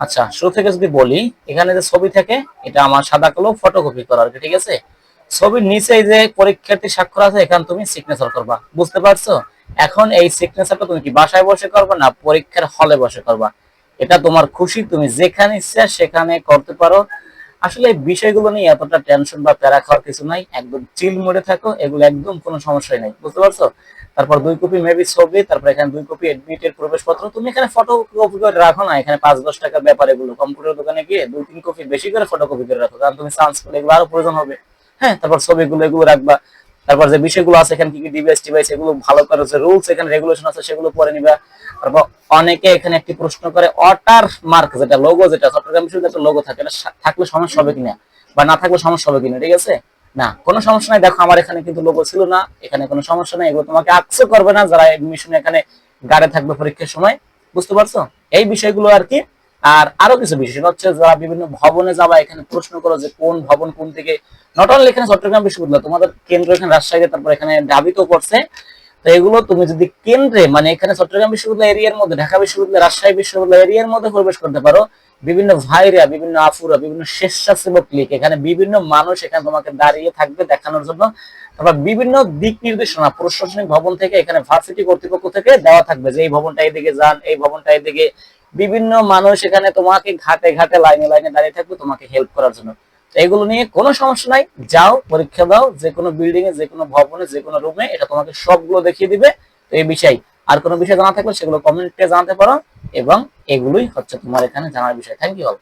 আচ্ছা ছবির নিচে যে পরীক্ষার্থী স্বাক্ষর আছে, এখানে তুমি সিগনেচার করবা। বুঝতে পারছ? এখন এই সিগনেচারটা তুমি কি বাসায় বসে করবা, না পরীক্ষার হলে বসে করবা? এটা তোমার খুশি, তুমি যেখানে ইচ্ছা সেখানে করতে পারো। আসলে এই বিষয়গুলো নিয়ে এতটা টেনশন বা প্যারা খাওয়ার কিছু নাই, একদম চিল মোডে থাকো, এগুলো একদম কোনো সমস্যাই নাই, বুঝতে পারছ? তারপর দুই কপি মেবি ছবি, তারপর এখানে দুই কপি এডমিট এর প্রবেশপত্র, তুমি এখানে ফটো কপি করে রাখো না, এখানে পাঁচ দশ টাকার ব্যাপার এগুলো কম্পিউটার দোকানে গিয়ে দুই তিন কপি বেশি করে ফটো কপি করে রাখো, কারণ তুমি চান্স করে এগুলো আরও প্রয়োজন হবে। হ্যাঁ তারপর ছবিগুলো এগুলো রাখবা তারপর যে বিষয়গুলো আছে, এখানে কি কি ডিভাইস টিভাইস, এগুলো ভালো করে যে রুলস এখানে রেগুলেশন আছে, সেগুলো পড়ে নিবা। তারপর অনেকে এখানে একটি প্রশ্ন করে ওয়াটার মার্ক যেটা লোগো যেটা চট্টগ্রাম বিশ্ববিদ্যালয়ের লোগো থাকে, এটা থাকলে সমস্যা হবে কিনা? বা না থাকলে সমস্যা হবে কিনা, ঠিক আছে? না, কোনো সমস্যা নাই। দেখো, আমার এখানে কিন্তু লোগো ছিল না, এখানে কোনো সমস্যা নাই, এগুলো তোমাকে আকসে করবে না, যারা এডমিশন এখানে গাড়ে থাকবে পরীক্ষার সময়, বুঝতে পারছ? এই বিষয়গুলো আর কি আর আরও কিছু বিষয়, সেটা হচ্ছে যারা বিভিন্ন ভবনে যাবা, এখানে প্রশ্ন করো যে কোন ভবন কোন থেকে নট অনলি এখানে চট্টগ্রাম বিশ্ববিদ্যালয়, তোমাদের কেন্দ্র এখানে রাজশাহীতে, তারপর এখানে ডাবিতেও পড়ছে। তো এগুলো তুমি যদি কেন্দ্রে মানে এখানে চট্টগ্রাম বিশ্ববিদ্যালয় এরিয়ার মধ্যে, ঢাকা বিশ্ববিদ্যালয়, রাজশাহী বিশ্ববিদ্যালয় এরিয়ার মধ্যে প্রবেশ করতে পারো, বিভিন্ন ভাইরা, বিভিন্ন আফুরা বিভিন্ন স্বেচ্ছাসেবক লীগ, এখানে বিভিন্ন মানুষ এখানে তোমাকে দাঁড়িয়ে থাকবে দেখানোর জন্য। তারপর বিভিন্ন দিক নির্দেশনা, প্রশাসনিক ভবন থেকে এখানে ভার্সিটি কর্তৃপক্ষ থেকে দেওয়া থাকবে যে এই ভবনটা এদিকে যান, এই ভবনটা এদিকে বিভিন্ন মানুষ এখানে তোমাকে ঘাটে ঘাটে লাইনে লাইনে দাঁড়িয়ে থাকবে, তোমাকে হেল্প করার জন্য। এগুলো নিয়ে কোনো সমস্যা নাই। যাও, পরীক্ষা দাও, যে কোনো বিল্ডিং এ, যে কোনো ভবনে, যে কোনো রুমে এটা তোমাকে সবগুলো দেখিয়ে দিবে। তো এই বিষয়, আর কোনো বিষয় জানা থাকলে সেগুলো কমেন্টে জানাতে পারো এবং এগুলোই হচ্ছে তোমার এখানে জানার বিষয়। Thank you all